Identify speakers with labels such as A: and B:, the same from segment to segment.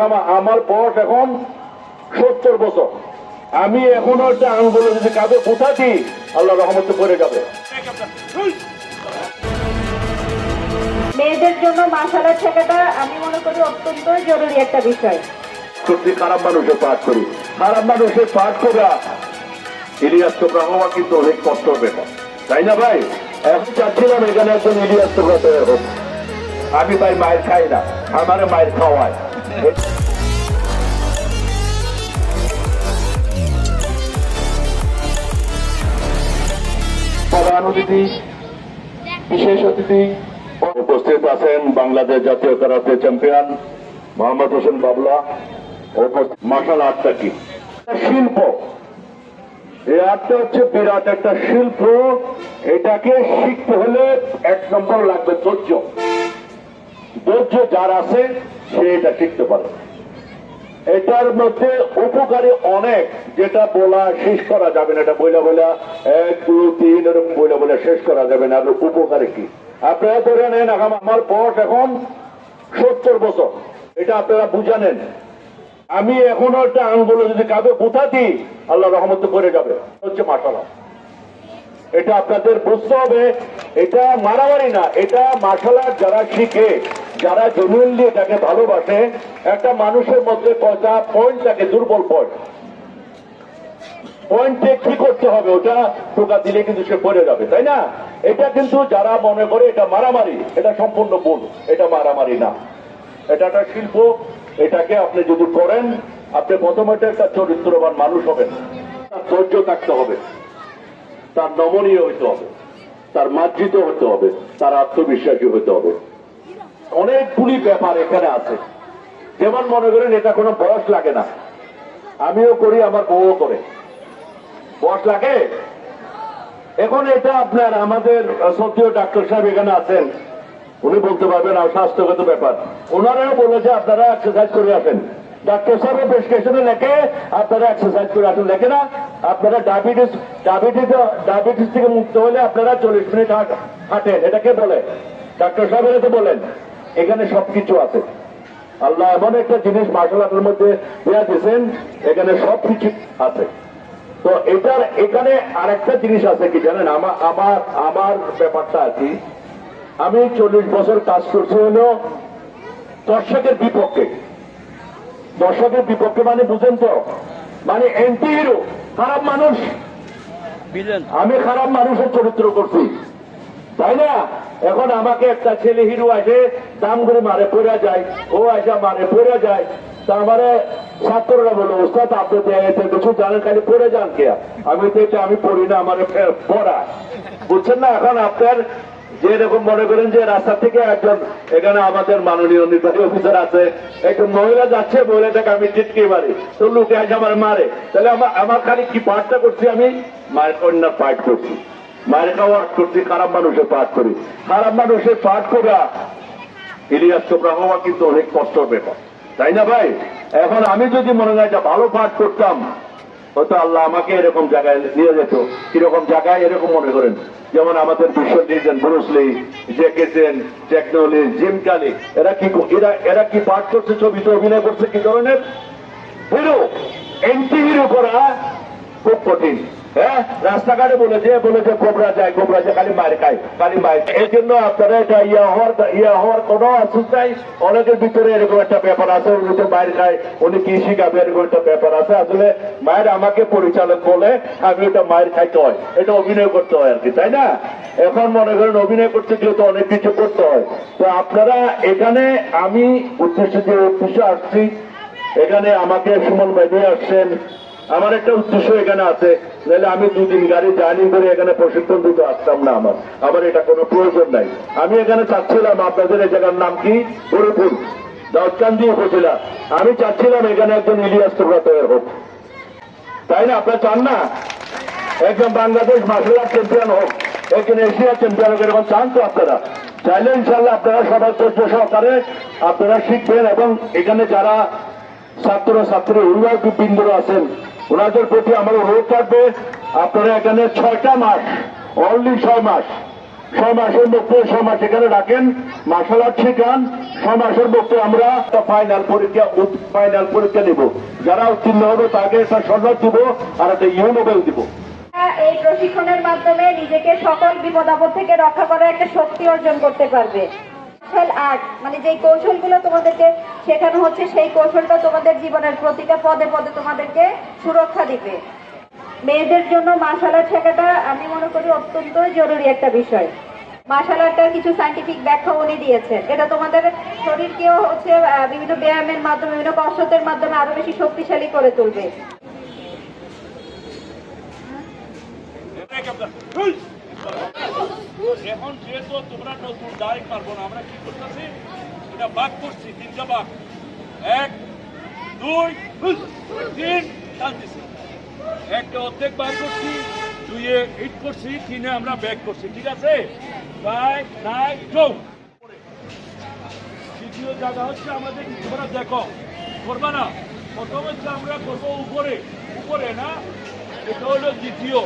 A: আমা- আমার বয়স এখন সত্তর বছর। আমি এখন একটা আঙ্গুলে যদি কাঁধে কোথাটি আল্লাহ রহমতে করে যাবে।
B: মেয়েদের জন্য মাসালা শেখাটা আমি মনে করি অত্যন্ত জরুরি একটা বিষয়।
A: সত্যি খারাপ মানুষের পাঠ করি। খারাপ মানুষের পাঠ করা ইলিয়াস চোপড়া হওয়া কিন্তু অনেক কষ্টর ব্যাপার। তাই না ভাই? এখন চাচ্ছিলাম এখানে একজন ইলিয়াস তৈরি হোক। আমি ভাই মায়ের খাই না আমার মায়ের খাওয়ায়। উপস্থিত আছেন বাংলাদেশ জাতীয় কারাতে চ্যাম্পিয়ন মোহাম্মদ হোসেন বাবলা মার্শাল আর্টটা কি শিল্প, এই আর্টটা হচ্ছে বিরাট একটা শিল্প, এটাকে শিখতে হলে এক নম্বর লাগবে ধৈর্য। ধৈর্য যার আছে সে এটা শিখতে পারে এটার মধ্যে উপকারী অনেক, যেটা বলা শেষ করা যাবে না, এটা বইলা বইলা এক দুই তিন, এরকম বইলা বলে শেষ করা যাবে না। আর উপকারী কি? আপনারা ধরে নেন, এখন আমার বয়স এখন সত্তর বছর। এটা আপনারা বুঝা নেন। আমি এখনও একটা আঙ্গুলে যদি কাঁধে কোথাটি আল্লাহ রহমত করে যাবে। হচ্ছে মাসালা এটা আপনাদের বুঝতে হবে, এটা মারামারি না, এটা আর্ট যারা শিখে যারা জেনুয়েনলি এটাকে ভালোবাসে, একটা মানুষের মধ্যে কয়টা পয়েন্ট থাকে, দুর্বল পয়েন্ট পয়েন্টে কি করতে হবে? ওটা টোকা দিলে কিন্তু সে পড়ে যাবে, তাই না? এটা কিন্তু যারা মনে করে এটা মারামারি, এটা সম্পূর্ণ ভুল, এটা মারামারি না। এটা একটা শিল্প, এটাকে আপনি যদি করেন, আপনি প্রথমত একটা চরিত্রবান মানুষ হবেন। তার ধৈর্য থাকতে হবে। তার নমনীয় হইতে হবে। তার মার্জিত হতে হবে। তার আত্মবিশ্বাসী হতে হবে। অনেকগুলি ব্যাপার এখানে আছে। যেমন মনে করেন, এটা কোনো বয়স লাগে না। আমিও করি আমার বউও করে। বয়স লাগে? এখন এটা আপনার আমাদের সত্যিও ডাক্তার সাহেব এখানে আছেন। উনি বলতে পারবেন আর স্বাস্থ্যগত ব্যাপার। ওনারাও বলেছে আপনারা এক্সারসাইজ করে আসেন। ডাক্তার সাহেবের প্রেসক্রিপশনে লেখে, আপনারা এক্সারসাইজ করে আসেন। লেখে না, আপনারা ডায়াবেটিস ডায়াবেটিস ডায়াবেটিস থেকে মুক্ত হলে আপনারা চল্লিশ মিনিট হাঁট- হাঁটেন। এটাকে বলে? ডাক্তার সাহেবের তো বলেন। এখানে সবকিছু আছে। আল্লাহ এমন একটা জিনিস মার্শাল আর্টের মধ্যে দেওয়া দিয়েছেন এখানে সবকিছু আছে। তো এটার এখানে আরেকটা জিনিস আছে কি জানেন? আমার আমার আমার ব্যাপারটা আর কি। আমি চল্লিশ বছর কাজ করছি হলো দর্শকের বিপক্ষে। দর্শকের বিপক্ষে মানে বুঝেন তো? মানে এন্টি হিরো খারাপ মানুষ। আমি খারাপ মানুষের চরিত্র করছি। তাই না? এখন আমাকে একটা ছেলে হিরো আসে, দাম করে মারে, পড়ে যায়। ও আসা মারে পড়ে যায়। তা আমারে ছাত্ররা বলো, ওস্তাদ, আপনি কিছু জানেন, খালি পড়ে যান কে? আমি তো এটা, আমি পড়ি না, আমার পড়া বুঝছেন না? এখন আপনার যে এরকম মনে করেন যে রাস্তা থেকে একজন, এখানে আমাদের মাননীয় নির্বাহী অফিসার আছে, একজন মহিলা যাচ্ছে, মহিলাটাকে আমি চিটকে মারি। তো লোকে আজ আমার মারে। তাহলে আমার খালি কি পাঠটা করছি আমি? মায়ের কন্যার পাঠ করছি। মায়ের খাওয়ার করছি খারাপ মানুষের পাঠ করি। খারাপ মানুষের পাঠ করা, ইলিয়াস চোপড়া হওয়া কিন্তু অনেক কষ্টর ব্যাপার। তাই না ভাই? এখন আমি যদি মনে হয় যে ভালো পাঠ করতাম, হয়তো আল্লাহ আমাকে এরকম জায়গায় নিয়ে যেত। কীরকম জায়গায়? এরকম মনে করেন। যেমন আমাদের বিশ্ব design Bruce Lee Jackie Chan টেকনোলি জিম কালি এরা কি এরা এরা কি পাঠ করছে ছবিতে অভিনয় করছে, কি ধরনের? হিরো! এন্টি হিরো করা খুব কঠিন। হ্যাঁ? রাস্তাঘাটে বলেছে বলেছে কোবরা যায় কোবরা যায়, খালি মায়ের খায়, খালি মায়ের এই জন্য আপনারা এটা ইয়া হওয়ার ইয়া হওয়ার কোনো আফসোস নাই। অনেকের ভিতরে এরকম একটা ব্যাপার আছে, উনি তো মায়ের খায়, উনি কি শিখাবে, এরকম একটা ব্যাপার আছে। আসলে মায়ের আমাকে পরিচালক বলে, আমি ওটা মায়ের খাইতে হয়। এটা অভিনয় করতে হয় আর কি, তাই না? এখন মনে করেন অভিনয় করতে গেলে তো অনেক কিছু করতে হয়। তো আপনারা এখানে, আমি উদ্দেশ্য যে উদ্দেশ্যে আসছি। এখানে আমাকে সুমন ভাই আসছেন। আমার একটা উদ্দেশ্য এখানে আছে, নাহলে আমি দুদিন গাড়ি জার্নি করে এখানে প্রশিক্ষণ দিতে আসতাম না আমার। আমার এটা কোনো প্রয়োজন নাই। আমি এখানে চাচ্ছিলাম আপনাদের এই জায়গার নাম কি? গরুপুর, দাউদকান্দি উপজেলা। আমি চাচ্ছিলাম এখানে একজন ইলিয়াস তোমরা তৈরি হোক। তাই না? আপনারা চান না? একজন বাংলাদেশ মার্শাল আর্ট চ্যাম্পিয়ন হোক, একজন এশিয়া চ্যাম্পিয়ন হোক, এরকম চান তো আপনারা। চাইলে ইনশাল্লাহ আপনারা সবাই ধৈর্য সহকারে আপনারা শিখবেন এবং এখানে যারা ছাত্র ছাত্রী অভিভাবক বৃন্দরা আছেন ওনাদের প্রতি আমার অনুরোধ থাকবে, আপনারা এখানে ছয়টা মাস অনলি ছয় মাস,
C: ছয় মাসের মধ্যে, ছয় মাস এখানে রাখেন মার্শাল আর্ট শেখান, ছয় মাসের মধ্যে আমরা ফাইনাল পরীক্ষা ফাইনাল পরীক্ষা নেব যারা উত্তীর্ণ হবে তাকে একটা সনদ দিব আর একটা ইউনোবেল দিব।
B: এই প্রশিক্ষণের মাধ্যমে নিজেকে সকল বিপদ আপদ থেকে রক্ষা করার একটা শক্তি অর্জন করতে পারবে। মার্শাল আর্ট মানে যেই কৌশলগুলো তোমাদেরকে শেখানো হচ্ছে, সেই কৌশলটা তোমাদের জীবনের প্রতিটা পদে পদে তোমাদেরকে সুরক্ষা দিবে। মেয়েদের জন্য মার্শাল আর্ট শেখাটা আমি মনে করি অত্যন্ত জরুরি একটা বিষয়। মার্শাল আর্টটার কিছু সাইন্টিফিক ব্যাখ্যা উনি দিয়েছেন। এটা তোমাদের শরীরকেও হচ্ছে বিভিন্ন ব্যায়ামের মাধ্যমে, বিভিন্ন কসরতের মাধ্যমে আরও বেশি শক্তিশালী করে তুলবে।
A: এখন যেহেতু তোমরা নতুন ডাইরেক্ট পারব না, আমরা কি করতেছি? এটা বাদ করছি তিনটা বাদ এক, দুই, তিন টানতেছি একটা অর্ধেক বার করছি, দুইয়ে হিট করছি, তিনে আমরা ব্যাক করছি, ঠিক আছে? দ্বিতীয় জায়গা হচ্ছে আমাদের, তোমরা দেখো, করবা না। প্রথম হচ্ছে আমরা করব উপরে। উপরে না? এটা হলো দ্বিতীয়।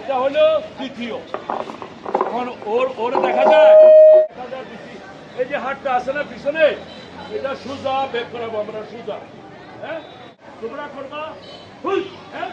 A: এটা হলো তৃতীয়। এখন ওর ওর দেখা যায়। এই যে হাটটা আছে না পিছনে, এটা সুজা বের করাবো আমরা, সুজা। হ্যাঁ? তোমরা করবা? হ্যাঁ?